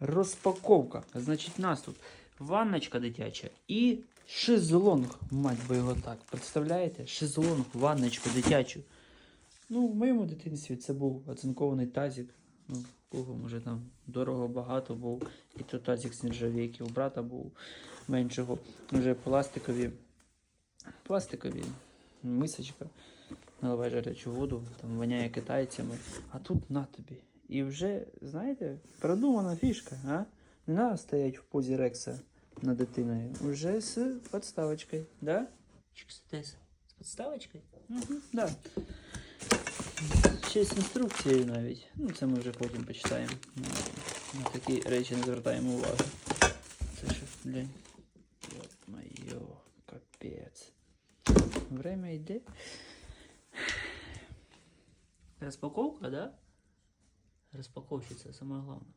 Розпаковка. Значить, нас тут ванночка дитяча і шезлонг, мать би його так. Представляєте? Шезлонг, ванночку дитячу. Ну, в моєму дитинстві це був оцинкований тазик. Ну, кого може там дорого багато був. І то тазик з нержавійки. У брата був меншого. Вже пластикові. Пластикові мисочка. Наливай гарячу воду, там воняє китайцями. А тут на тобі. І вже, знаєте, продумана фішка, а? Не треба стоять в позі Рекса над дитиною. Уже з подставочкою, да? Чикс, Тес, З подставочкою? Угу, да. Ще з інструкцією навіть. Ну, це ми вже потім почитаємо. Ну, На такі речі не звертаємо увагу. Це що, блядь. Йо-моє, капець. Время йде. Распаковка, да? Распаковщица, самое главное.